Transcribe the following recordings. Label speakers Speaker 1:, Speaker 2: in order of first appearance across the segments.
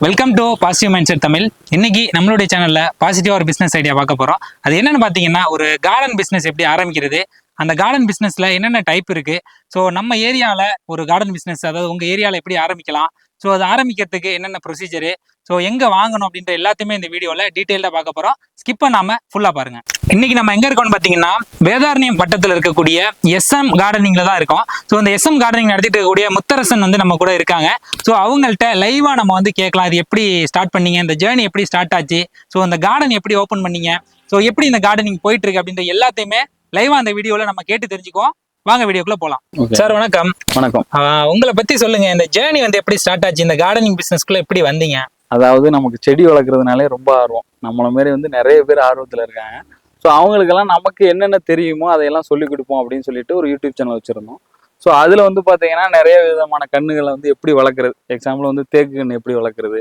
Speaker 1: Welcome to positive mindset Tamil. இன்னைக்கு நம்மளுடைய சேனல்ல பாசிட்டிவ் ஒரு பிசினஸ் ஐடியா பார்க்க போறோம். அது என்னன்னு பாத்தீங்கன்னா ஒரு கார்டன் பிசினஸ் எப்படி ஆரம்பிக்கிறது அந்த கார்டன் பிசினஸ்ல என்னென்ன டைப் இருக்கு ஸோ நம்ம ஏரியால ஒரு கார்டன் பிசினஸ் அதாவது உங்க ஏரியால எப்படி ஆரம்பிக்கலாம் ஸோ அது ஆரம்பிக்கிறதுக்கு என்னென்ன ப்ரொசீஜரு ஸோ எங்கே வாங்கணும் அப்படின்ற எல்லாத்தையுமே இந்த வீடியோவில் டீட்டெயிலாக பார்க்க போகிறோம் ஸ்கிப் பண்ணாமல் ஃபுல்லாக பாருங்கள் இன்னைக்கு நம்ம எங்கே இருக்கோம்னு பார்த்தீங்கன்னா வேதாரண்யம் பட்டத்தில் இருக்கக்கூடிய எஸ்எம் கார்டனிங்கில் தான் இருக்கோம். ஸோ அந்த எஸ்எம் கார்டனிங் நடத்திட்டு இருக்கக்கூடிய முத்தரசன் வந்து நம்ம கூட இருக்காங்க. ஸோ அவங்கள்ட்ட லைவாக நம்ம வந்து கேட்கலாம். இது எப்படி ஸ்டார்ட் பண்ணீங்க? இந்த ஜேர்னி எப்படி ஸ்டார்ட் ஆச்சு? ஸோ அந்த கார்டன் எப்படி ஓப்பன் பண்ணீங்க? ஸோ எப்படி இந்த கார்டனிங் போயிட்டு இருக்கு அப்படின்ற எல்லாத்தையுமே லைவாக அந்த வீடியோவில் நம்ம கேட்டு தெரிஞ்சுக்குவோம். வாங்க வீடியோக்குள்ள போலாம். சார் வணக்கம்.
Speaker 2: வணக்கம்.
Speaker 1: உங்களை பத்தி சொல்லுங்க இந்த ஜேர்னி வந்து எப்படி ஸ்டார்ட் ஆச்சு? இந்த கார்டனிங் பிசினஸ்க்குள்ள எப்படி வந்தீங்க?
Speaker 2: அதாவது நமக்கு செடி வளர்க்குறதுனாலே ரொம்ப ஆர்வம். நம்மள மாரி வந்து நிறைய பேர் ஆர்வத்தில் இருக்காங்க. ஸோ அவங்களுக்கெல்லாம் நமக்கு என்னென்ன தெரியுமோ அதையெல்லாம் சொல்லிக் கொடுப்போம் அப்படின்னு சொல்லிட்டு ஒரு யூடியூப் சேனல் வச்சுருந்தோம். ஸோ அதில் வந்து பார்த்தீங்கன்னா நிறைய விதமான கண்ணுகளை வந்து எப்படி வளர்க்குறது? எக்ஸாம்பிள் வந்து தேக்கு கன்று எப்படி வளர்க்குறது?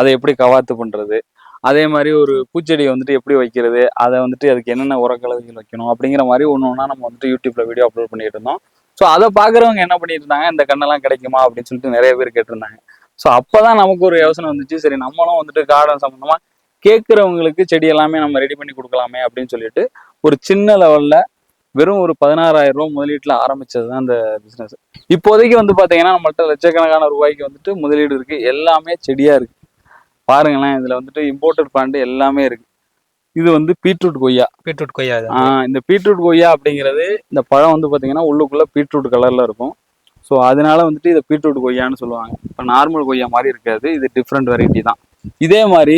Speaker 2: அதை எப்படி கவாத்து பண்ணுறது அதே மாதிரி ஒரு பூச்செடியை வந்துட்டு எப்படி வைக்கிறது? அதை வந்துட்டு அதுக்கு என்னென்ன உரக்கலவைகள் வைக்கணும்? அப்படிங்கிற மாதிரி ஒன்று ஒன்றா நம்ம வந்துட்டு யூடியூப்ல வீடியோ அப்லோட் பண்ணிட்டு இருந்தோம். ஸோ அதை பார்க்குறவங்க என்ன பண்ணிட்டு இருந்தாங்க? இந்த கண்ணெல்லாம் கிடைக்குமா? அப்படின்னு சொல்லிட்டு நிறைய பேர் கேட்டிருந்தாங்க. ஸோ அப்போதான் நமக்கு ஒரு யோசனை வந்துச்சு. சரி நம்மளும் வந்துட்டு கார்டன் சம்மந்தமா கேட்குறவங்களுக்கு செடி எல்லாமே நம்ம ரெடி பண்ணி கொடுக்கலாமே அப்படின்னு சொல்லிட்டு ஒரு சின்ன லெவல்ல வெறும் ஒரு பதினாறாயிரம் ரூபா முதலீட்டில் ஆரம்பிச்சது தான் அந்த பிஸ்னஸ் இப்போதைக்கு வந்து பார்த்தீங்கன்னா நம்மள்ட்ட லட்சக்கணக்கான ரூபாய்க்கு வந்துட்டு முதலீடு இருக்கு. எல்லாமே செடியா இருக்கு. பாருங்களேன் இதுல வந்துட்டு இம்போர்ட்டட் பிளான்ட் எல்லாமே இருக்கு. இது வந்து பீட்ரூட் கொய்யா.
Speaker 1: பீட்ரூட் கொய்யா
Speaker 2: இந்த பீட்ரூட் கொய்யா அப்படிங்கிறது இந்த பழம் வந்து பாத்தீங்கன்னா உள்ளுக்குள்ள பீட்ரூட் கலர்ல இருக்கும். ஸோ அதனால வந்துட்டு இதை பீட்ரூட் கொய்யான்னு சொல்லுவாங்க. இப்போ நார்மல் கொய்யா மாதிரி இருக்காது இது டிஃப்ரெண்ட் வெரைட்டி தான். இதே மாதிரி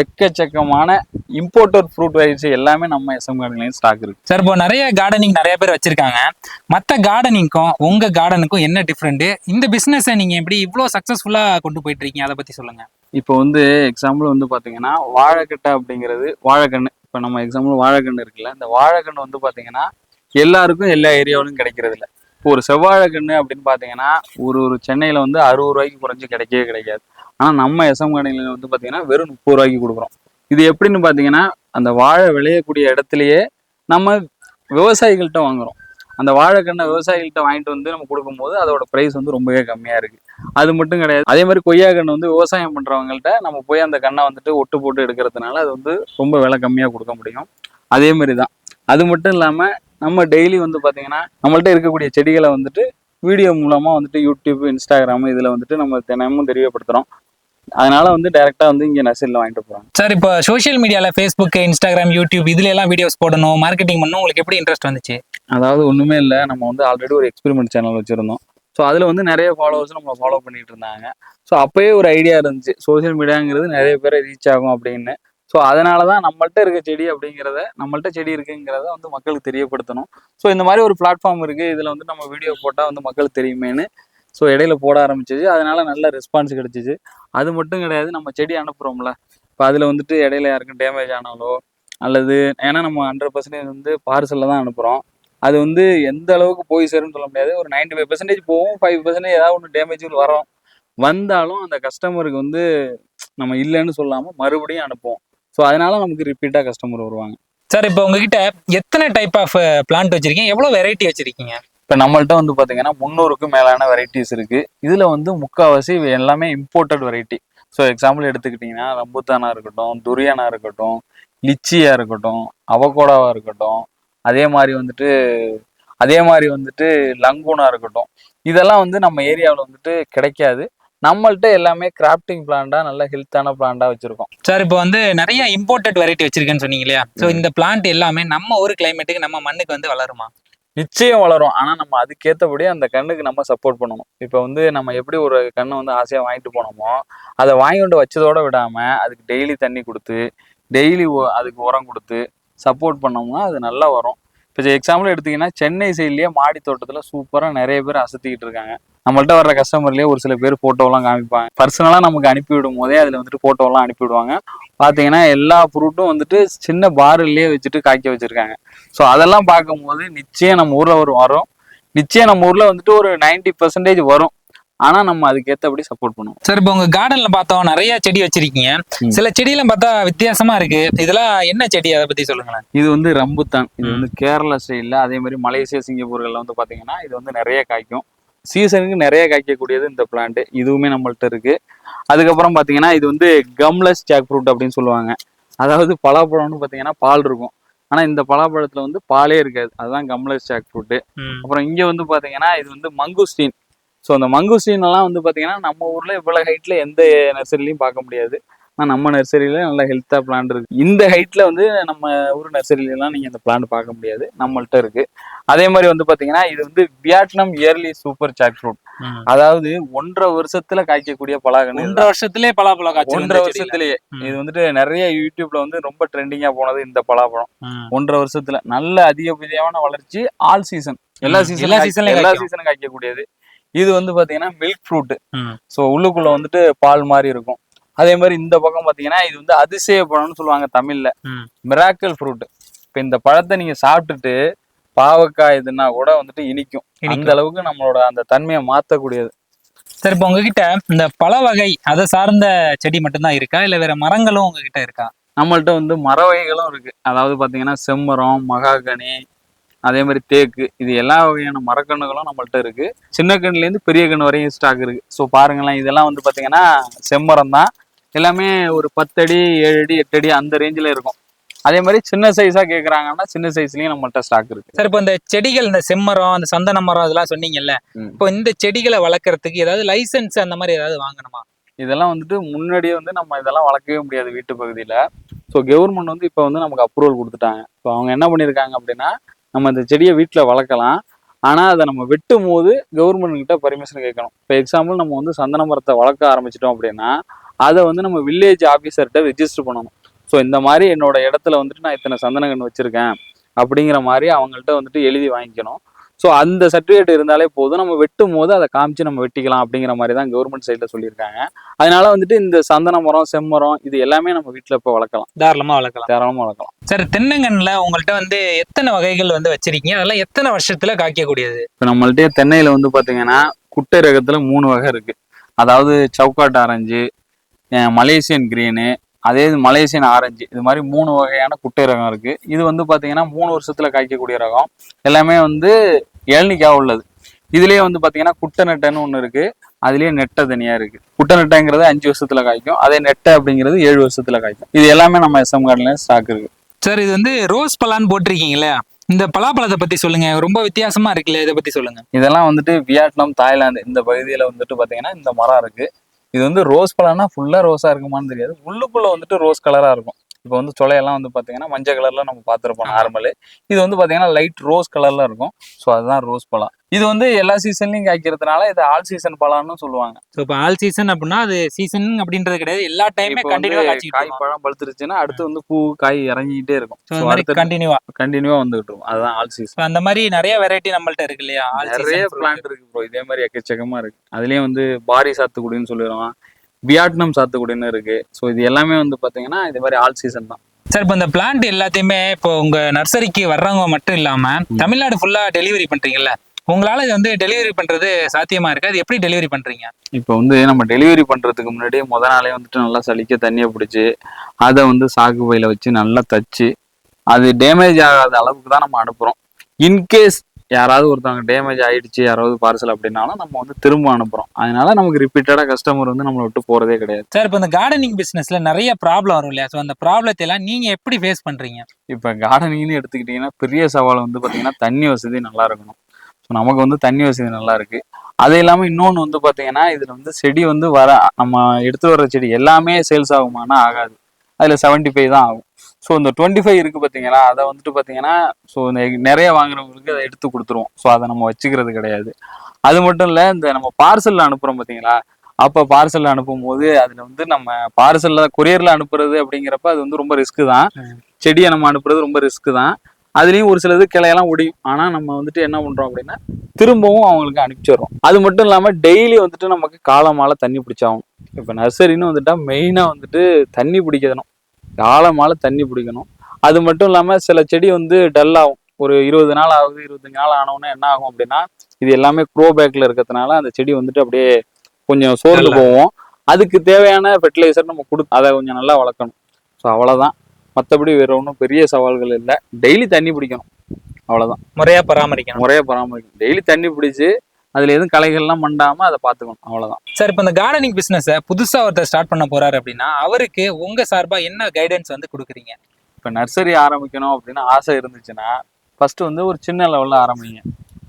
Speaker 2: எக்கச்சக்கமான இம்போர்ட்டட் ஃப்ரூட் வெரைட்டி எல்லாமே நம்ம எஸ்எம் கார்டன்லேயும் ஸ்டாக் இருக்கு.
Speaker 1: சார் இப்போ நிறைய கார்டனிங் நிறைய பேர் வச்சிருக்காங்க. மற்ற கார்டனிங்க்கும் உங்க கார்டனுக்கும் என்ன டிஃப்ரெண்ட் இந்த பிசினஸை நீங்க எப்படி இவ்வளோ சக்சஸ்ஃபுல்லா கொண்டு போயிட்டு இருக்கீங்க அதை பத்தி சொல்லுங்க.
Speaker 2: இப்போ வந்து எக்ஸாம்பிள் வந்து பாத்தீங்கன்னா வாழைக்கட்டை அப்படிங்கிறது வாழைக்கன்று இப்போ நம்ம எக்ஸாம்பிள் வாழைக்கன்று இருக்குல்ல இந்த வாழைக்கன்று வந்து பாத்தீங்கன்னா எல்லாருக்கும் எல்லா ஏரியாவிலும் கிடைக்கிறது இல்ல இப்போ ஒரு செவ்வாழைக்கன்று அப்படின்னு பார்த்தீங்கன்னா ஒரு ஒரு சென்னையில் வந்து அறுபது ரூபாய்க்கு குறைஞ்சி கிடைக்கவே கிடைக்காது. ஆனால் நம்ம எஸ்எம் கடையில் வந்து பார்த்தீங்கன்னா வெறும் முப்பது ரூபாய்க்கு கொடுக்குறோம். இது எப்படின்னு பார்த்தீங்கன்னா அந்த வாழை விளையக்கூடிய இடத்துலையே நம்ம விவசாயிகள்கிட்ட வாங்குறோம். அந்த வாழைக்கண்ணை விவசாயிகள்கிட்ட வாங்கிட்டு வந்து நம்ம கொடுக்கும்போது அதோட ப்ரைஸ் வந்து ரொம்பவே கம்மியாக இருக்குது அது மட்டும் கிடையாது. அதே மாதிரி கொய்யா கன்று வந்து விவசாயம் பண்ணுறவங்கள்ட்ட நம்ம போய் அந்த கண்ணை வந்துட்டு ஒட்டு போட்டு எடுக்கிறதுனால அது வந்து ரொம்ப விலை கம்மியாக கொடுக்க முடியும். அதே மாதிரி தான் அது மட்டும் இல்லாமல் நம்ம டெய்லி வந்து பாத்தீங்கன்னா நம்மள்ட்ட இருக்கக்கூடிய செடிகளை வந்துட்டு வீடியோ மூலமா வந்துட்டு யூடியூப் இன்ஸ்டாகிராம் இதுல வந்துட்டு நம்ம தினமும் தெரியப்படுத்துறோம். அதனால வந்து டைரக்டா வந்து இங்க நர்சரியில் வாங்கிட்டு போறாங்க
Speaker 1: சார் இப்போ சோஷியல் மீடியால ஃபேஸ்புக் இன்ஸ்டாகிராம் யூடியூப் இதுல எல்லாம் வீடியோஸ் போடணும் மார்க்கெட்டிங் பண்ணணும் உங்களுக்கு எப்படி இன்ட்ரெஸ்ட் வந்துச்சு?
Speaker 2: அதாவது ஒண்ணுமே இல்லை நம்ம வந்து ஆல்ரெடி ஒரு எக்ஸ்பெரிமெண்ட் சேனல் வச்சிருந்தோம். ஸோ அதில் வந்து நிறைய ஃபாலோவர்ஸ் நம்மளை ஃபாலோ பண்ணிட்டு இருந்தாங்க. ஸோ அப்போயே ஒரு ஐடியா இருந்துச்சு சோஷியல் மீடியாங்கிறது நிறைய பேரை ரீச் ஆகும் அப்படின்னு. ஸோ அதனால தான் நம்மள்ட்ட இருக்க செடி அப்படிங்கிறத நம்மள்ட்ட செடி இருக்குங்கிறத வந்து மக்களுக்கு தெரியப்படுத்தணும். ஸோ இந்த மாதிரி ஒரு பிளாட்ஃபார்ம் இருக்குது இதில் வந்து நம்ம வீடியோ போட்டால் வந்து மக்களுக்கு தெரியுமேன்னு. ஸோ இடையில போட ஆரம்பிச்சிச்சு. அதனால நல்ல ரெஸ்பான்ஸ் கிடைச்சிச்சு. அது மட்டும் கிடையாது நம்ம செடி அனுப்புகிறோம்ல இப்போ அதில் வந்துட்டு இடையில யாருக்கும் டேமேஜ் ஆனாலோ அல்லது ஏன்னா நம்ம ஹண்ட்ரட் பர்சன்டேஜ் வந்து பார்சலில் தான் அனுப்புகிறோம் அது வந்து எந்த அளவுக்கு போய் சேரும்னு சொல்ல முடியாது. ஒரு 95% ஃபைவ் பர்சன்டேஜ் போகும் ஃபைவ் பர்சன்டேஜ் ஏதாவது ஒன்று டேமேஜ் வரும். வந்தாலும் அந்த கஸ்டமருக்கு வந்து நம்ம இல்லைன்னு சொல்லாமல் மறுபடியும் அனுப்புவோம். ஸோ அதனால நமக்கு ரிப்பீட்டாக கஸ்டமர் வருவாங்க.
Speaker 1: சார் இப்போ உங்ககிட்ட எத்தனை டைப் ஆஃப் பிளான்ட் வச்சிருக்கீங்க? எவ்வளவு வெரைட்டி வச்சிருக்கீங்க?
Speaker 2: இப்போ நம்மள்ட்ட வந்து பார்த்தீங்கன்னா முந்நூறுக்கும் மேலான வெரைட்டிஸ் இருக்கு. இதில் வந்து முக்கால்வாசி எல்லாமே இம்போர்ட்டட் வெரைட்டி ஸோ எக்ஸாம்பிள் எடுத்துக்கிட்டிங்கன்னா ரம்புத்தானா இருக்கட்டும் துரியானா இருக்கட்டும் லிச்சியா இருக்கட்டும் அவகோடாவா இருக்கட்டும் அதே மாதிரி வந்துட்டு அதே மாதிரி வந்துட்டு லங்கூனா இருக்கட்டும். இதெல்லாம் வந்து நம்ம ஏரியாவில் வந்துட்டு கிடைக்காது. நம்மள்ட்ட எல்லாமே கிராஃப்டிங் பிளான்டா நல்ல ஹெல்த்தான பிளான்டா வச்சிருக்கோம்.
Speaker 1: சார் இப்போ வந்து நிறைய இம்போர்ட்டட் வெரைட்டி வச்சிருக்கேன்னு சொன்னீங்க இல்லையா? ஸோ இந்த பிளான்ட் எல்லாமே நம்ம ஒரு கிளைமேட்டுக்கு நம்ம மண்ணுக்கு வந்து வளருமா?
Speaker 2: நிச்சயம் வளரும். ஆனா நம்ம அதுக்கேற்றபடி அந்த கண்ணுக்கு நம்ம சப்போர்ட் பண்ணணும். இப்போ வந்து நம்ம எப்படி ஒரு கண்ணை வந்து ஆசையா வாங்கிட்டு போனோமோ அதை வாங்கி கொண்டு வச்சதோட விடாம அதுக்கு டெய்லி தண்ணி கொடுத்து டெய்லி அதுக்கு உரம் கொடுத்து சப்போர்ட் பண்ணோம்னா அது நல்லா வரும். இப்போ எக்ஸாம்பிள் எடுத்தீங்கன்னா சென்னை சைட்லயே மாடி தோட்டத்துல சூப்பரா நிறைய பேர் அசத்திக்கிட்டு இருக்காங்க. நம்மள்ட்ட வர்ற கஸ்டமர்லயே ஒரு சில பேர் போட்டோலாம் காமிப்பாங்க. பர்சனலா நமக்கு அனுப்பி விடும் போதே அதுல வந்துட்டு போட்டோலாம் அனுப்பி விடுவாங்க. பாத்தீங்கன்னா எல்லா ஃப்ரூட்டும் வந்துட்டு சின்ன பாரிலேயே வச்சுட்டு காய்க்க வச்சிருக்காங்க. ஸோ அதெல்லாம் பார்க்கும்போது நிச்சயம் நம்ம ஊர்ல ஒரு வரும். நிச்சயம் நம்ம ஊர்ல வந்துட்டு ஒரு 90% பர்சன்டேஜ் வரும். ஆனா நம்ம அதுக்கேற்றபடி சப்போர்ட் பண்ணுவோம்.
Speaker 1: சார் இப்போ உங்க கார்டன்ல பார்த்தோம் நிறைய செடி வச்சிருக்கீங்க. சில செடியெல்லாம் பார்த்தா வித்தியாசமா இருக்கு. இதெல்லாம் என்ன செடி? அதை பத்தி சொல்லுங்களேன்.
Speaker 2: இது வந்து ரம்புத்தான். இது வந்து கேரளா ஸ்டைலில் அதே மாதிரி மலேசியா சிங்கப்பூர்கள்ல வந்து பாத்தீங்கன்னா இது வந்து நிறைய காய்க்கும். சீசனுக்கு நிறைய காய்க்கக்கூடியது இந்த பிளான்ட் இதுவுமே நம்மள்ட்ட இருக்கு. அதுக்கப்புறம் பார்த்தீங்கன்னா இது வந்து கம்லெஸ் ஜாக் ஃப்ரூட் அப்படின்னு சொல்லுவாங்க. அதாவது பலாப்பழம்னு பார்த்தீங்கன்னா பால் இருக்கும். ஆனால் இந்த பலாப்பழத்தில் வந்து பாலே இருக்காது. அதுதான் கம்லெஸ் ஜாக் ஃப்ரூட்டு. அப்புறம் இங்கே வந்து பார்த்தீங்கன்னா இது வந்து மங்குஸ்டீன் ஸோ அந்த மங்குஸ்டீன் எல்லாம் வந்து பார்த்தீங்கன்னா நம்ம ஊரில் இவ்வளோ ஹைட்டில் எந்த நர்சரிலையும் பார்க்க முடியாது. ஆனால் நம்ம நர்சரியில நல்ல ஹெல்த்தாக பிளான்ட் இருக்கு இந்த ஹைட்டில் வந்து நம்ம ஊர் நர்சரியிலலாம் நீங்கள் இந்த பிளான்ட் பார்க்க முடியாது நம்மள்ட்ட இருக்கு அதே மாதிரி வந்து பார்த்தீங்கன்னா இது வந்து Vietnam early super jackfruit. அதாவது ஒன்றரை வருஷத்துல காய்க்கக்கூடிய பலாகன்னு
Speaker 1: ஒன்றரை வருஷத்திலே பலாப்பழம் காய்ச்சல்
Speaker 2: ஒன்றரை. வருஷத்துலயே. இது வந்துட்டு நிறைய யூடியூப்ல வந்து ரொம்ப ட்ரெண்டிங்கா போனது இந்த பலாப்பழம். ஒன்றரை வருஷத்துல நல்ல அதிகபடியான வளர்ச்சி ஆல் சீசன் எல்லா. சீசன்
Speaker 1: எல்லா seasonலயும்
Speaker 2: எல்லா. சீசனும் காய்க்கக்கூடியது இது வந்து பாத்தீங்கன்னா மில்க் ஃப்ரூட். ஸோ உள்ளுக்குள்ள வந்துட்டு பால் மாதிரி இருக்கும் அதே மாதிரி இந்த பக்கம் பாத்தீங்கன்னா இது வந்து அதிசய பழம்னு சொல்லுவாங்க தமிழ்ல. மிராக்கல் ஃப்ரூட் இப்ப இந்த பழத்தை நீங்க சாப்பிட்டுட்டு பாவக்காய் இதுன்னா கூட வந்துட்டு இனிக்கும். அந்த அளவுக்கு நம்மளோட அந்த தன்மையை மாத்தக்கூடியது.
Speaker 1: சரி இப்போ உங்ககிட்ட இந்த பல வகை அதை சார்ந்த செடி மட்டும்தான் இருக்கா? இல்ல வேற மரங்களும் உங்ககிட்ட இருக்கா?
Speaker 2: நம்மள்ட்ட வந்து மர வகைகளும் இருக்கு. அதாவது பாத்தீங்கன்னா செம்மரம் மகாகனி அதே மாதிரி தேக்கு இது எல்லா வகையான மரக்கன்றுகளும் நம்மள்ட்ட இருக்கு. சின்ன கண்ணுல இருந்து பெரிய கன்று வரையும் ஸ்டாக் இருக்கு. ஸோ பாருங்களேன் இதெல்லாம் வந்து பாத்தீங்கன்னா செம்மரம் தான். எல்லாமே ஒரு பத்தடி ஏழு அடி எட்டு அடி அந்த ரேஞ்சில் இருக்கும். அதே மாதிரி சின்ன சைஸா கேக்குறாங்கன்னா சின்ன சைஸ்லயும் நம்மள்ட்ட ஸ்டாக் இருக்கு.
Speaker 1: சரி இப்போ இந்த செடிகள் இந்த செம்மரம் இந்த சந்தன மரம் அதெல்லாம் சொன்னீங்கல்ல. இப்போ இந்த செடிகளை வளர்க்கறதுக்கு ஏதாவது லைசென்ஸ் அந்த மாதிரி ஏதாவது வாங்கணுமா?
Speaker 2: இதெல்லாம் வந்துட்டு முன்னாடியே வந்து நம்ம இதெல்லாம் வளர்க்கவே முடியாது வீட்டு பகுதியில். ஸோ கவர்மெண்ட் வந்து இப்போ வந்து நமக்கு அப்ரூவல் கொடுத்துட்டாங்க. ஸோ அவங்க என்ன பண்ணியிருக்காங்க அப்படின்னா நம்ம இந்த செடியை வீட்டில் வளர்க்கலாம். ஆனால் அதை நம்ம வெட்டும் போது கவர்மெண்ட் கிட்ட பர்மிஷன் கேட்கணும். இப்போ எக்ஸாம்பிள் நம்ம வந்து சந்தன மரத்தை வளர்க்க ஆரம்பிச்சிட்டோம் அப்படின்னா அதை வந்து நம்ம வில்லேஜ் ஆஃபீஸர்கிட்ட ரெஜிஸ்டர் பண்ணணும். ஸோ இந்த மாதிரி என்னோட இடத்துல வந்துட்டு நான் இத்தனை சந்தனக்கன்று வச்சிருக்கேன் அப்படிங்கிற மாதிரி அவங்கள்ட்ட வந்துட்டு எழுதி வாங்கிக்கணும். ஸோ அந்த சர்டிஃபிகேட் இருந்தாலே போதும். நம்ம வெட்டும் போது அதை காமிச்சு நம்ம வெட்டிக்கலாம் அப்படிங்கிற மாதிரி தான் கவர்மெண்ட் சைடில் சொல்லியிருக்காங்க. அதனால வந்துட்டு இந்த சந்தன மரம் செம்மரம் இது எல்லாமே நம்ம வீட்டில் இப்போ வளர்க்கலாம்.
Speaker 1: தாராளமா வளர்க்கலாம்.
Speaker 2: தாராளமாக வளர்க்கலாம்.
Speaker 1: சரி தென்னங்கன்ல உங்கள்ட்ட வந்து எத்தனை வகைகள் வந்து வச்சிருக்கீங்க? அதெல்லாம் எத்தனை வருஷத்துல காய்க்கக்கூடியது?
Speaker 2: இப்போ நம்மள்ட்டே தென்னையில் வந்து பார்த்தீங்கன்னா குட்டை ரகத்தில் மூணு வகை இருக்கு. அதாவது சவுக்காட்டு ஆரஞ்சு மலேசியன் கிரீனு அதே இது மலேசியன் ஆரஞ்சு இது மாதிரி மூணு வகையான குட்டை ரகம் இருக்கு. இது வந்து பார்த்தீங்கன்னா மூணு வருஷத்துல காய்க்கக்கூடிய ரகம். எல்லாமே வந்து இளநிக்காக உள்ளது. இதுலயே வந்து பார்த்தீங்கன்னா குட்டை நெட்டைன்னு ஒன்று இருக்கு. அதுலயே நெட்டை தனியா இருக்கு. குட்டை நெட்டைங்கிறது அஞ்சு வருஷத்துல காய்க்கும். அதே நெட்டை அப்படிங்கிறது ஏழு வருஷத்துல காய்க்கும். இது எல்லாமே நம்ம எஸ்எம் கார்டில் ஸ்டாக் இருக்கு.
Speaker 1: சார் இது வந்து ரோஸ் பலான்னு போட்டிருக்கீங்களே இந்த பலாப்பழத்தை பத்தி சொல்லுங்க. ரொம்ப வித்தியாசமா இருக்குல்ல இதை பத்தி சொல்லுங்க.
Speaker 2: இதெல்லாம் வந்துட்டு வியட்நாம் தாய்லாந்து இந்த பகுதியில வந்துட்டு பாத்தீங்கன்னா இந்த மரம் இருக்கு. இது வந்து ரோஸ் பழம்னா ஃபுல்லா ரோஸா இருக்குமான்னு தெரியாது. உள்ளுக்குள்ள வந்துட்டு ரோஸ் கலரா இருக்கும். இப்போ வந்து சொலையெல்லாம் வந்து பாத்தீங்கன்னா மஞ்சள் கலர்ல நம்ம பார்த்திருப்போம். நார்மலு இது வந்து பாத்தீங்கன்னா லைட் ரோஸ் கலர்ல இருக்கும். ஸோ அதுதான் ரோஸ் பழம். இது வந்து எல்லா சீசன்லயும் காய்க்கிறதுனால இது ஆல் சீசன் பழம்னு சொல்லுவாங்க.
Speaker 1: ஸோ இப்போ ஆல் சீசன் அப்படின்னா அது சீசன் அப்படின்றது கிடையாது. எல்லா டைமே
Speaker 2: இப்போ வந்து
Speaker 1: கண்டினியூவா
Speaker 2: காய் பழம் பழுத்துருச்சுன்னா அடுத்து வந்து பூ காய் இறங்கிட்டே இருக்கும்.
Speaker 1: கண்டினியூவா
Speaker 2: கண்டினியூவா வந்துகிட்டு இருக்கும். அதுதான் ஆல் சீசன்
Speaker 1: அந்த மாதிரி நிறைய வெரைட்டி நம்மள்ட்ட இருக்கு இல்லையா?
Speaker 2: நிறைய. பிளான்ட் இருக்கு ப்ரோ இதே மாதிரி எக்கச்சக்கமா இருக்கு. அதுலயும் வந்து பாரி சாத்துக்குடின்னு சொல்லிடுவோம் வியட்நாம் சாத்துக்குடின்னு இருக்கு. ஸோ இது எல்லாமே வந்து பாத்தீங்கன்னா இது மாதிரி ஆல் சீசன் தான்.
Speaker 1: சார் இப்போ இந்த பிளான்ட் எல்லாத்தையுமே இப்போ உங்க நர்சரிக்கு வர்றவங்க மட்டும் இல்லாம தமிழ்நாடு ஃபுல்லா டெலிவரி பண்றீங்கல்ல? உங்களால இது வந்து டெலிவரி பண்றது சாத்தியமா இருக்கு? அது எப்படி டெலிவரி பண்றீங்க?
Speaker 2: இப்போ வந்து நம்ம டெலிவரி பண்றதுக்கு முன்னாடி முத நாளே வந்துட்டு நல்லா சலிக்க தண்ணியை பிடிச்சி அதை வந்து சாக்கு பையில வச்சு நல்லா தச்சு அது டேமேஜ் ஆகாத அளவுக்கு தான் நம்ம அனுப்புறோம். இன்கேஸ் யாராவது ஒருத்தவங்க டேமேஜ் ஆயிடுச்சு யாராவது பார்சல் அப்படின்னாலும் நம்ம வந்து திரும்ப அனுப்புறோம். அதனால நமக்கு ரிப்பீட்டடா கஸ்டமர் வந்து நம்மளை விட்டு போறதே கிடையாது.
Speaker 1: சார் இப்போ இந்த கார்டனிங் பிசினஸ்ல நிறைய ப்ராப்ளம் வரும் இல்லையா? ஸோ அந்த ப்ராப்ளத்தை எல்லாம் நீங்க எப்படி ஃபேஸ் பண்றீங்க?
Speaker 2: இப்போ கார்டனிங்னு எடுத்துக்கிட்டிங்கன்னா பெரிய சவால் வந்து பார்த்தீங்கன்னா தண்ணி வசதி நல்லா இருக்கணும். ஸோ நமக்கு வந்து தண்ணி வசதி நல்லா இருக்கு. அது இல்லாமல் இன்னொன்று வந்து பார்த்தீங்கன்னா இதில் வந்து செடி வந்து வர நம்ம எடுத்து வர்ற செடி எல்லாமே சேல்ஸ் ஆகுமானா ஆகாது. அதில் 75 ஃபைவ் தான் ஆகும். ஸோ இந்த டுவெண்ட்டி ஃபைவ் இருக்குது பார்த்தீங்களா அதை வந்துட்டு பார்த்தீங்கன்னா ஸோ நிறைய வாங்குறவங்களுக்கு அதை எடுத்து கொடுத்துருவோம். ஸோ அதை நம்ம வச்சுக்கிறது கிடையாது. அது மட்டும் இல்லை இந்த நம்ம பார்சலில் அனுப்புகிறோம் பார்த்தீங்களா அப்போ பார்சலில் அனுப்பும்போது அதில் வந்து நம்ம பார்சலில் கொரியரில் அனுப்புறது அப்படிங்கிறப்ப அது வந்து ரொம்ப ரிஸ்க்கு தான். செடியை நம்ம அனுப்புறது ரொம்ப ரிஸ்க்கு தான். அதுலேயும் ஒரு சிலது கிளையெல்லாம் ஒடியும் ஆனால் நம்ம வந்துட்டு என்ன பண்ணுறோம் அப்படின்னா திரும்பவும் அவங்களுக்கு அனுப்பிச்சிடுறோம். அது மட்டும் இல்லாமல் டெய்லி வந்துட்டு நமக்கு காலமால தண்ணி பிடிச்சாகும் இப்போ நர்சரின்னு வந்துட்டா மெயினாக வந்துட்டு தண்ணி பிடிக்கணும். காலமால தண்ணி பிடிக்கணும். அது மட்டும் இல்லாமல் சில செடி வந்து டல் ஆகும். ஒரு இருபது நாள் ஆகுது இருபத்தஞ்சு நாள் ஆனவுடனே என்ன ஆகும் அப்படின்னா இது எல்லாமே க்ரோ பேக்கில் இருக்கிறதுனால அந்த செடி வந்துட்டு அப்படியே கொஞ்சம் சோர்ந்து. போவோம் அதுக்கு தேவையான ஃபெர்டிலைசர் நம்ம கொடு அதை கொஞ்சம் நல்லா வளர்க்கணும். ஸோ அவ்வளோதான் மற்றபடி வேற ஒன்றும் பெரிய சவால்கள் இல்லை. டெய்லி தண்ணி பிடிக்கணும். அவ்வளோதான்
Speaker 1: முறையா பராமரிக்கணும்.
Speaker 2: முறையாக பராமரிக்கணும். டெய்லி தண்ணி பிடிச்சி அதுல எதுவும் களைகள்லாம் மண்டாம அதை பார்த்துக்கணும் அவ்வளவுதான்.
Speaker 1: சார் இப்போ இந்த கார்டனிங் பிசினஸை புதுசா ஒருத்தர் ஸ்டார்ட் பண்ண போறாரு அப்படின்னா அவருக்கு உங்க சார்பா என்ன கைடன்ஸ் வந்து கொடுக்குறீங்க?
Speaker 2: இப்போ நர்சரி ஆரம்பிக்கணும் அப்படின்னு ஆசை இருந்துச்சுன்னா ஃபர்ஸ்ட் வந்து ஒரு சின்ன லெவலில் ஆரம்பிங்க.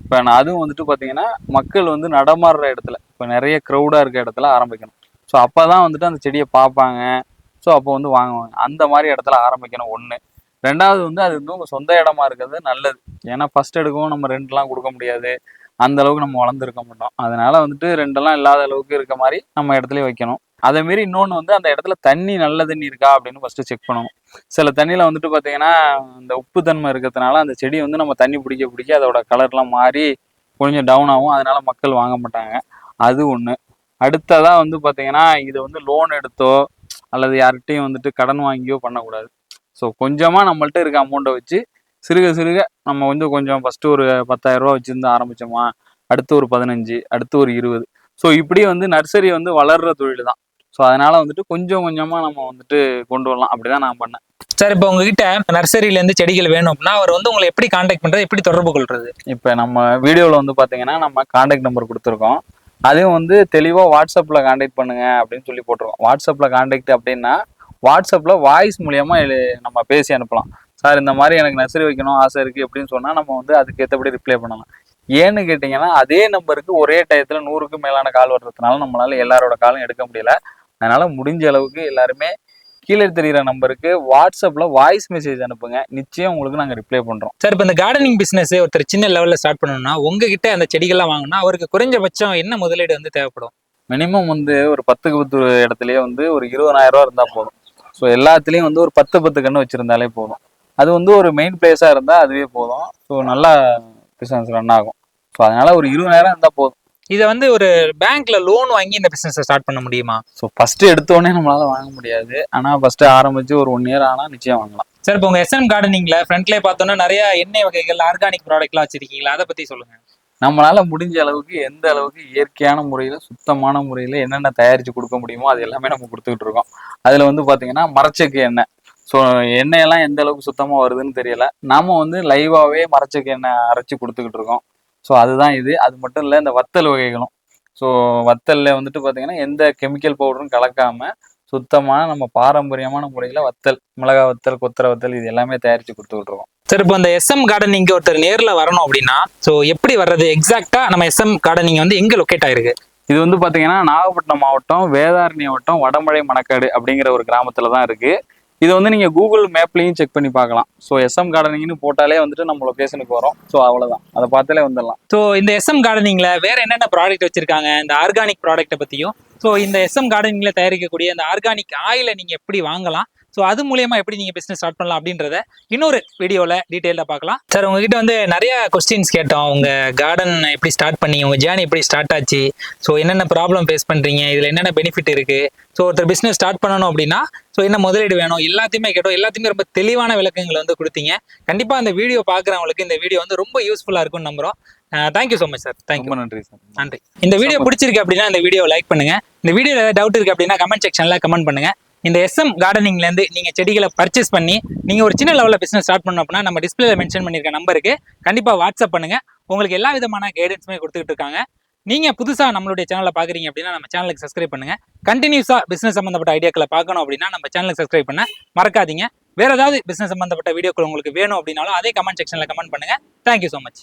Speaker 2: இப்போ நான் அதுவும் வந்துட்டு பார்த்தீங்கன்னா மக்கள் வந்து நடமாடுற இடத்துல இப்போ நிறைய க்ரௌடாக இருக்க இடத்துல ஆரம்பிக்கணும். ஸோ அப்போ தான் வந்துட்டு அந்த செடியை பார்ப்பாங்க ஸோ அப்போ வந்து வாங்குவாங்க. அந்த மாதிரி இடத்துல ஆரம்பிக்கணும் ஒன்று ரெண்டாவது வந்து அது வந்து உங்கள் சொந்த இடமா இருக்கிறது நல்லது. ஏன்னா ஃபர்ஸ்ட் எடுக்கவும் நம்ம ரெண்டுலாம் கொடுக்க முடியாது. அந்த அளவுக்கு நம்ம வளர்ந்துருக்க மாட்டோம். அதனால வந்துட்டு ரெண்டெல்லாம் இல்லாத அளவுக்கு இருக்க மாதிரி நம்ம இடத்துல வைக்கணும். அதே மாரி இன்னொன்று வந்து அந்த இடத்துல தண்ணி நல்ல தண்ணி இருக்கா அப்படின்னு ஃபர்ஸ்ட் செக் பண்ணணும். சில தண்ணியில் வந்துட்டு பார்த்தீங்கன்னா இந்த உப்பு தன்மை இருக்கிறதுனால அந்த செடி வந்து நம்ம தண்ணி பிடிக்க பிடிக்க அதோட கலர்லாம் மாறி கொஞ்சம் டவுன் ஆகும். அதனால மக்கள் வாங்க மாட்டாங்க. அது ஒன்று அடுத்ததாக வந்து பார்த்தீங்கன்னா இது வந்து லோன் எடுத்தோ அல்லது யார்கிட்டையும் வந்துட்டு கடன் வாங்கியோ பண்ணக்கூடாது. ஸோ கொஞ்சமாக நம்மள்ட்ட இருக்க அமௌண்ட்டை வச்சு சிறுக சிறுக நம்ம வந்து கொஞ்சம் ஃபஸ்ட்டு ஒரு பத்தாயிரம் ரூபா வச்சுருந்து ஆரம்பிச்சோமா? அடுத்து ஒரு பதினஞ்சு அடுத்து ஒரு இருபது. ஸோ இப்படி வந்து நர்சரி வந்து வளர்ற தொழில் தான் ஸோ அதனால வந்துட்டு கொஞ்சம் கொஞ்சமாக நம்ம வந்துட்டு கொண்டு வரலாம். அப்படிதான் நான் பண்ணேன்.
Speaker 1: சார் இப்போ உங்ககிட்ட நர்சரியில இருந்து செடிகள் வேணும் அப்படின்னா அவர் வந்து உங்களை எப்படி காண்டாக்ட் பண்றது? எப்படி தொடர்பு கொள்றது?
Speaker 2: இப்போ நம்ம வீடியோவில் வந்து பார்த்தீங்கன்னா நம்ம காண்டாக்ட் நம்பர் கொடுத்துருக்கோம். அதையும் வந்து தெளிவாக வாட்ஸ்அப்பில் காண்டாக்ட் பண்ணுங்க அப்படின்னு சொல்லி போட்டிருக்கோம். வாட்ஸ்அப்பில் காண்டாக்ட் அப்படின்னா வாட்ஸ்அப்பில் வாய்ஸ் மூலியமா எழு- நம்ம பேசி அனுப்பலாம். சார் இந்த மாதிரி எனக்கு நர்சரி வைக்கணும் ஆசை இருக்குது அப்படின்னு சொன்னால் நம்ம வந்து அதுக்கு ஏற்றபடி ரிப்ளை பண்ணலாம். ஏன்னு கேட்டிங்கன்னா அதே நம்பருக்கு ஒரே டயத்தில் நூறுக்கும் மேலான கால் வர்றதுனால நம்மளால எல்லாரோட காலும் எடுக்க முடியல. அதனால முடிஞ்ச அளவுக்கு எல்லாருமே கீழே தெரிகிற நம்பருக்கு வாட்ஸ்அப்பில் வாய்ஸ் மெசேஜ் அனுப்புங்க. நிச்சயம் உங்களுக்கு நாங்கள் ரிப்ளை பண்ணுறோம்
Speaker 1: சார் இப்போ இந்த கார்டனிங் பிசினஸ் ஒருத்தர் சின்ன லெவல்ல ஸ்டார்ட் பண்ணணும்னா உங்ககிட்ட அந்த செடிகள்லாம் வாங்கினா அவருக்கு குறைஞ்சபட்சம் என்ன முதலீடு வந்து தேவைப்படும்?
Speaker 2: மினிமம் வந்து ஒரு பத்துக்கு பத்து இடத்துலயே வந்து ஒரு இருபதாயிரம் ரூபா இருந்தா போதும். ஸோ எல்லாத்துலேயும் வந்து ஒரு பத்து பத்து கன்று வச்சிருந்தாலே போதும். அது வந்து ஒரு மெயின் பிளேஸா இருந்தா அதுவே போதும். ஸோ நல்லா பிசினஸ் ரன் ஆகும். ஸோ அதனால ஒரு இருபதாயிரம் இருந்தா போதும்.
Speaker 1: இதை வந்து ஒரு பேங்க்ல லோன் வாங்கி இந்த பிசினஸ் ஸ்டார்ட் பண்ண முடியுமா?
Speaker 2: ஸோ ஃபர்ஸ்ட் எடுத்தோடனே நம்மளால வாங்க முடியாது. ஆனா ஃபர்ஸ்ட் ஆரம்பிச்சு ஒரு ஒன் இயர் ஆனா நிச்சயம் வாங்கலாம்.
Speaker 1: சார் இப்போ உங்க எஸ்எம் கார்டனிங்ல ஃப்ரண்ட்லேயே பார்த்தோன்னா நிறைய எண்ணெய் வகைகள் ஆர்கானிக் ப்ராடக்ட்லாம் வச்சிருக்கீங்களா? அதை பத்தி சொல்லுங்க.
Speaker 2: நம்மளால முடிஞ்ச அளவுக்கு எந்த அளவுக்கு இயற்கையான முறையில சுத்தமான முறையில என்னென்ன தயாரிச்சு கொடுக்க முடியுமோ அது எல்லாமே நம்ம கொடுத்துக்கிட்டு இருக்கோம். அதுல வந்து பாத்தீங்கன்னா மரச்செக்கு எண்ணெய். ஸோ எண்ணெயெல்லாம் எந்த அளவுக்கு சுத்தமா வருதுன்னு தெரியல. நாம வந்து லைவாவே மரச்செக்கு எண்ணெய் அரைச்சு கொடுத்துக்கிட்டு இருக்கோம். ஸோ அதுதான் இது. அது மட்டும் இல்லை இந்த வத்தல் வகைகளும். ஸோ வத்தல்ல வந்துட்டு பாத்தீங்கன்னா எந்த கெமிக்கல் பவுடரும் கலக்காம சுத்தமான நம்ம பாரம்பரியமான முறையில வத்தல் மிளகா வத்தல் கொத்தரை வத்தல் இது எல்லாமே தயாரிச்சு கொடுத்துக்கிட்டு இருக்கோம்.
Speaker 1: சார் இப்போ இந்த எஸ்எம் கார்டனிங் ஒருத்தர் நேர்ல வரணும் அப்படின்னா ஸோ எப்படி வர்றது? எக்ஸாக்டா நம்ம எஸ்எம் கார்டனிங் வந்து எங்க லொக்கேட் ஆயிருக்கு?
Speaker 2: இது வந்து பாத்தீங்கன்னா நாகப்பட்டினம் மாவட்டம் வேதாரண்ய வட்டம் வடமலை மணக்காடு அப்படிங்கிற ஒரு கிராமத்துல தான் இருக்கு. இது வந்து நீங்கள் கூகுள் மேப்லையும் செக் பண்ணி பார்க்கலாம். ஸோ எஸ்எம் கார்டனிங்னு போட்டாலே வந்துட்டு நம்ம லொக்கேஷனுக்கு வரும். ஸோ அவ்வளோதான் அதை பார்த்தாலே வந்துடலாம்.
Speaker 1: ஸோ இந்த எஸ்எம் கார்டனிங்கில் வேற என்னென்ன ப்ராடக்ட் வச்சிருக்காங்க? இந்த ஆர்கானிக் ப்ராடக்ட்டை பற்றியும் ஸோ இந்த எஸ்எம் கார்டனிங்கில் தயாரிக்கக்கூடிய அந்த ஆர்கானிக் ஆயிலை நீங்கள் எப்படி வாங்கலாம்? ஸோ அது மூலியமா எப்படி நீங்க பிசினஸ் ஸ்டார்ட் பண்ணலாம் அப்படின்றத இன்னொரு வீடியோல டீட்டெயிலாக பார்க்கலாம். சார் உங்ககிட்ட வந்து நிறைய கொஸ்டின்ஸ் கேட்டோம். உங்க கார்டன் எப்படி ஸ்டார்ட் பண்ணீங்க உங்க ஜேர்னி எப்படி ஸ்டார்ட் ஆச்சு? ஸோ என்னென்ன ப்ராப்ளம் ஃபேஸ் பண்றீங்க? இதுல என்னென்ன பெனிஃபிட் இருக்கு? ஸோ ஒருத்தர் பிசினஸ் ஸ்டார்ட் பண்ணணும் அப்படின்னா ஸோ என்ன முதலீடு வேணும்? எல்லாத்தையுமே கேட்டோம். எல்லாத்தையுமே ரொம்ப தெளிவான விளக்கங்களை வந்து கொடுத்தீங்க. கண்டிப்பா இந்த வீடியோ பார்க்குறவங்களுக்கு இந்த வீடியோ வந்து ரொம்ப யூஸ்ஃபுல்லா இருக்கும்னு நம்புறோம். Thank you so much sir thank you
Speaker 2: நன்றி சார்
Speaker 1: நன்றி. இந்த வீடியோ பிடிச்சிருக்கு அப்படின்னா இந்த வீடியோ லைக் பண்ணுங்க. இந்த வீடியோல ஏதாவது டவுட் இருக்கு அப்படின்னா கமெண்ட் செக்ஷன்ல கமெண்ட் பண்ணுங்க. இந்த எஸ்எம் கார்டனிங்லேருந்து நீங்கள் செடிகளை பர்ச்சேஸ் பண்ணி நீங்கள் ஒரு சின்ன லெவலில் பிஸ்னஸ் ஸ்டார்ட் பண்ணோம் அப்படின்னா நம்ம டிஸ்பிளேல மென்ஷன் பண்ணியிருக்க நம்பருக்கு கண்டிப்பாக வாட்ஸ்அப் பண்ணுங்க. உங்களுக்கு எல்லா விதமான கைடன்ஸுமே கொடுத்துக்கிட்டு இருக்காங்க. நீங்கள் புதுசாக நம்மளுடைய சேனலில் பார்க்குறீங்க அப்படின்னா நம்ம சேனலுக்கு சப்ஸ்கிரைப் பண்ணுங்கள் கண்டினியூஸாக பிஸ்னஸ் சம்மந்தப்பட்ட ஐடியாக்களை பார்க்கணும் அப்படின்னா நம்ம சேனலுக்கு சப்ஸ்கிரைப் பண்ண மறக்காதீங்க. வேறு ஏதாவது பிஸ்னஸ் சம்மந்தப்பட்ட வீடியோக்கள் உங்களுக்கு வேணும் அப்படின்னாலும் அதே கமெண்ட் செக்ஷனில் கமெண்ட் பண்ணுங்க. Thank you so much